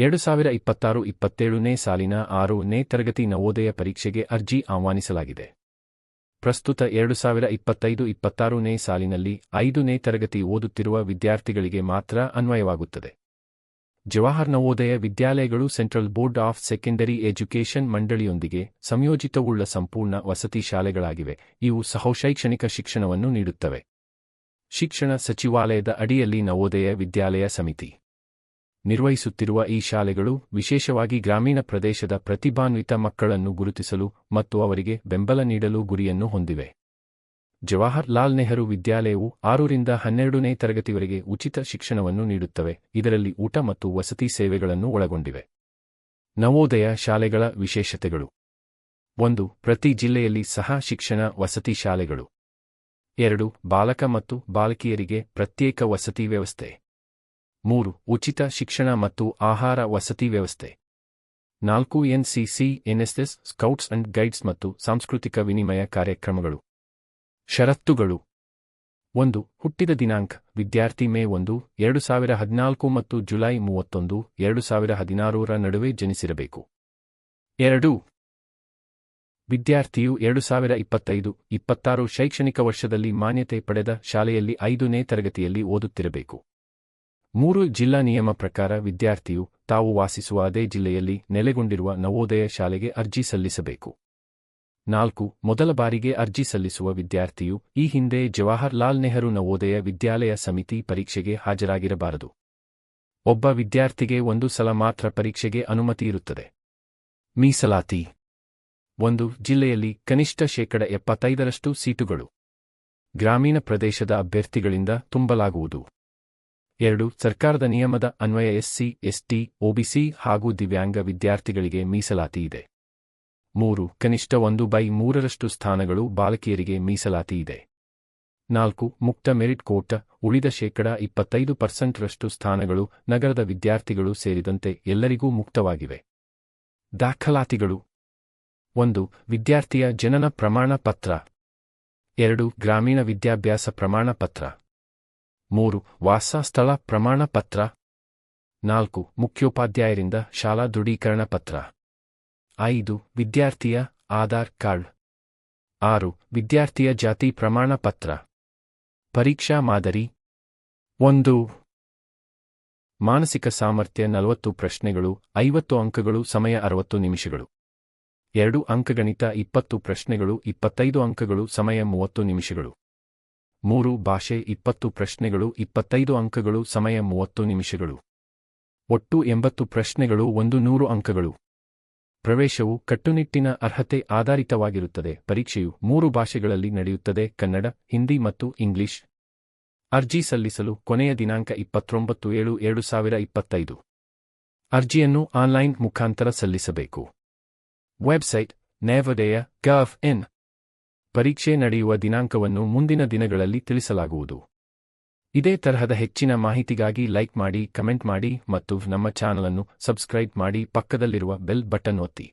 ಎರಡು ಸಾವಿರ ಇಪ್ಪತ್ತಾರು, ಇಪ್ಪತ್ತೇಳನೇ ಸಾಲಿನ ಆರನೇ ತರಗತಿ ನವೋದಯ ಪರೀಕ್ಷೆಗೆ ಅರ್ಜಿ ಆಹ್ವಾನಿಸಲಾಗಿದೆ. ಪ್ರಸ್ತುತ ಎರಡು ಸಾವಿರ ಇಪ್ಪತ್ತೈದು, ಇಪ್ಪತ್ತಾರನೇ ಸಾಲಿನಲ್ಲಿ ಐದನೇ ತರಗತಿ ಓದುತ್ತಿರುವ ವಿದ್ಯಾರ್ಥಿಗಳಿಗೆ ಮಾತ್ರ ಅನ್ವಯವಾಗುತ್ತದೆ. Jawahar Navodaya ವಿದ್ಯಾಲಯಗಳು central board of secondary education ಮಂಡಳಿಯೊಂದಿಗೆ ಸಂಯೋಜಿತವುಳ್ಳ ಸಂಪೂರ್ಣ ವಸತಿ ಶಾಲೆಗಳಾಗಿವೆ. ಇವು ಸಹಶೈಕ್ಷಣಿಕ ಶಿಕ್ಷಣವನ್ನು ನೀಡುತ್ತವೆ. ಶಿಕ್ಷಣ ಸಚಿವಾಲಯದ ಅಡಿಯಲ್ಲಿ ನವೋದಯ ವಿದ್ಯಾಲಯ ಸಮಿತಿ. ನಿರ್ವಹಿಸುತ್ತಿರುವ ಈ ಶಾಲೆಗಳು ವಿಶೇಷವಾಗಿ ಗ್ರಾಮೀಣ ಪ್ರದೇಶದ ಪ್ರತಿಭಾನ್ವಿತ ಮಕ್ಕಳನ್ನು ಗುರುತಿಸಲು ಮತ್ತು ಅವರಿಗೆ ಬೆಂಬಲ ನೀಡಲು ಗುರಿಯನ್ನು ಹೊಂದಿವೆ. ಜವಾಹರ್ ಲಾಲ್ ನೆಹರು ವಿದ್ಯಾಲಯವು ಆರರಿಂದ ಹನ್ನೆರಡನೇ ತರಗತಿವರೆಗೆ ಉಚಿತ ಶಿಕ್ಷಣವನ್ನು ನೀಡುತ್ತವೆ. ಇದರಲ್ಲಿ ಊಟ ಮತ್ತು ವಸತಿ ಸೇವೆಗಳನ್ನು ಒಳಗೊಂಡಿವೆ. ನವೋದಯ ಶಾಲೆಗಳ ವಿಶೇಷತೆಗಳು. ಒಂದು, ಪ್ರತಿ ಜಿಲ್ಲೆಯಲ್ಲಿ ಸಹ ಶಿಕ್ಷಣ ವಸತಿ ಶಾಲೆಗಳು. ಎರಡು, ಬಾಲಕ ಮತ್ತು ಬಾಲಕಿಯರಿಗೆ ಪ್ರತ್ಯೇಕ ವಸತಿ ವ್ಯವಸ್ಥೆ. ಮೂರು, ಉಚಿತ ಶಿಕ್ಷಣ ಮತ್ತು ಆಹಾರ ವಸತಿ ವ್ಯವಸ್ಥೆ. ನಾಲ್ಕು NCC NSS scouts and guides ಮತ್ತು ಸಾಂಸ್ಕೃತಿಕ ವಿನಿಮಯ ಕಾರ್ಯಕ್ರಮಗಳು. ಷರತ್ತುಗಳು. ಒಂದು, ಹುಟ್ಟಿದ ದಿನಾಂಕ, ವಿದ್ಯಾರ್ಥಿ ಮೇ ಒಂದು, ಎರಡು ಸಾವಿರ ಹದಿನಾಲ್ಕು ಮತ್ತು ಜುಲೈ ಮೂವತ್ತೊಂದು, ಎರಡು ಸಾವಿರ ಹದಿನಾರರ ನಡುವೆ ಜನಿಸಿರಬೇಕು. ಎರಡು, ವಿದ್ಯಾರ್ಥಿಯು ಎರಡು ಸಾವಿರ ಇಪ್ಪತ್ತೈದು, ಇಪ್ಪತ್ತಾರು ಶೈಕ್ಷಣಿಕ ವರ್ಷದಲ್ಲಿ ಮಾನ್ಯತೆ ಪಡೆದ ಶಾಲೆಯಲ್ಲಿ ಐದನೇ ತರಗತಿಯಲ್ಲಿ ಓದುತ್ತಿರಬೇಕು. ಮೂರು ಜಿಲ್ಲಾ ನಿಯಮ ಪ್ರಕಾರ ವಿದ್ಯಾರ್ಥಿಯು ತಾವು ವಾಸಿಸುವ ಅದೇ ಜಿಲ್ಲೆಯಲ್ಲಿ ನೆಲೆಗೊಂಡಿರುವ ನವೋದಯ ಶಾಲೆಗೆ ಅರ್ಜಿ ಸಲ್ಲಿಸಬೇಕು. ನಾಲ್ಕು, ಮೊದಲ ಬಾರಿಗೆ ಅರ್ಜಿ ಸಲ್ಲಿಸುವ ವಿದ್ಯಾರ್ಥಿಯು ಈ ಹಿಂದೆ ಜವಾಹರ್ಲಾಲ್ ನೆಹರು ನವೋದಯ ವಿದ್ಯಾಲಯ ಸಮಿತಿ ಪರೀಕ್ಷೆಗೆ ಹಾಜರಾಗಿರಬಾರದು. ಒಬ್ಬ ವಿದ್ಯಾರ್ಥಿಗೆ ಒಂದು ಸಲ ಮಾತ್ರ ಪರೀಕ್ಷೆಗೆ ಅನುಮತಿ ಇರುತ್ತದೆ. ಮೀಸಲಾತಿ. ಒಂದು, ಜಿಲ್ಲೆಯಲ್ಲಿ ಕನಿಷ್ಠ ಶೇಕಡ ಎಪ್ಪತ್ತೈದರಷ್ಟು ಸೀಟುಗಳು. ಗ್ರಾಮೀಣ ಪ್ರದೇಶದ ಅಭ್ಯರ್ಥಿಗಳಿಂದ ತುಂಬಲಾಗುವುದು. ಎರಡು, ಸರ್ಕಾರದ ನಿಯಮದ ಅನ್ವಯ ಎಸ್ಸಿ ಎಸ್ಟಿ ಒಬಿಸಿ ಹಾಗೂ ದಿವ್ಯಾಂಗ ವಿದ್ಯಾರ್ಥಿಗಳಿಗೆ ಮೀಸಲಾತಿ ಇದೆ. ಮೂರು, ಕನಿಷ್ಠ ಒಂದು ಬೈ ಮೂರರಷ್ಟು ಸ್ಥಾನಗಳು ಬಾಲಕಿಯರಿಗೆ ಮೀಸಲಾತಿ ಇದೆ. ನಾಲ್ಕು, ಮುಕ್ತ ಮೆರಿಟ್ ಕೋಟ, ಉಳಿದ ಶೇಕಡ ಇಪ್ಪತ್ತೈದು ಪರ್ಸೆಂಟ್ರಷ್ಟು ಸ್ಥಾನಗಳು ನಗರದ ವಿದ್ಯಾರ್ಥಿಗಳು ಸೇರಿದಂತೆ ಎಲ್ಲರಿಗೂ ಮುಕ್ತವಾಗಿವೆ. ದಾಖಲಾತಿಗಳು. ಒಂದು, ವಿದ್ಯಾರ್ಥಿಯ ಜನನ ಪ್ರಮಾಣ ಪತ್ರ ಎರಡು, ಗ್ರಾಮೀಣ ವಿದ್ಯಾಭ್ಯಾಸ ಪ್ರಮಾಣ ಪತ್ರ ಮೂರು ವಾಸ ಸ್ಥಳ ಪ್ರಮಾಣ ಪತ್ರ ನಾಲ್ಕು, ಮುಖ್ಯೋಪಾಧ್ಯಾಯರಿಂದ ಶಾಲಾ ದೃಢೀಕರಣ ಪತ್ರ ಐದು, ವಿದ್ಯಾರ್ಥಿಯ ಆಧಾರ್ ಕಾರ್ಡ್. ಆರು, ವಿದ್ಯಾರ್ಥಿಯ ಜಾತಿ ಪ್ರಮಾಣ ಪತ್ರ ಪರೀಕ್ಷಾ ಮಾದರಿ. ಒಂದು, ಮಾನಸಿಕ ಸಾಮರ್ಥ್ಯ ನಲವತ್ತು ಪ್ರಶ್ನೆಗಳು, ಐವತ್ತು ಅಂಕಗಳು, ಸಮಯ ಅರವತ್ತು ನಿಮಿಷಗಳು. ಎರಡು, ಅಂಕಗಣಿತ ಇಪ್ಪತ್ತು ಪ್ರಶ್ನೆಗಳು, ಇಪ್ಪತ್ತೈದು ಅಂಕಗಳು, ಸಮಯ ಮೂವತ್ತು ನಿಮಿಷಗಳು. ಮೂರು ಭಾಷೆ ಇಪ್ಪತ್ತು ಪ್ರಶ್ನೆಗಳು ಇಪ್ಪತ್ತೈದು ಅಂಕಗಳು ಸಮಯ ಮೂವತ್ತು ನಿಮಿಷಗಳು. ಒಟ್ಟು ಎಂಬತ್ತು ಪ್ರಶ್ನೆಗಳು ಒಂದು ನೂರು ಅಂಕಗಳು. ಪ್ರವೇಶವು ಕಟ್ಟುನಿಟ್ಟಿನ ಅರ್ಹತೆ ಆಧಾರಿತವಾಗಿರುತ್ತದೆ. ಪರೀಕ್ಷೆಯು ಮೂರು ಭಾಷೆಗಳಲ್ಲಿ ನಡೆಯುತ್ತದೆ. ಕನ್ನಡ, ಹಿಂದಿ ಮತ್ತು ಇಂಗ್ಲಿಷ್. ಅರ್ಜಿ ಸಲ್ಲಿಸಲು ಕೊನೆಯ ದಿನಾಂಕ ಇಪ್ಪತ್ತೊಂಬತ್ತು ಏಳು ಎರಡು ಸಾವಿರ ಇಪ್ಪತ್ತೈದು. ಅರ್ಜಿಯನ್ನು ಆನ್ಲೈನ್ ಮುಖಾಂತರ ಸಲ್ಲಿಸಬೇಕು. ವೆಬ್ಸೈಟ್ ನೇವಡೆಯ ಗವ್ ಎನ್ ಪರೀಕ್ಷೆ ನಡೆಯುವ ದಿನಾಂಕವನ್ನು ಮುಂದಿನ ದಿನಗಳಲ್ಲಿ ತಿಳಿಸಲಾಗುವುದು. ಇದೇ ತರಹದ ಹೆಚ್ಚಿನ ಮಾಹಿತಿಗಾಗಿ ಲೈಕ್ ಮಾಡಿ, ಕಮೆಂಟ್ ಮಾಡಿ ಮತ್ತು ನಮ್ಮ ಚಾನಲ್ ಅನ್ನು ಸಬ್ಸ್ಕ್ರೈಬ್ ಮಾಡಿ ಪಕ್ಕದಲ್ಲಿರುವ ಬೆಲ್ ಬಟನ್ ಒತ್ತಿ.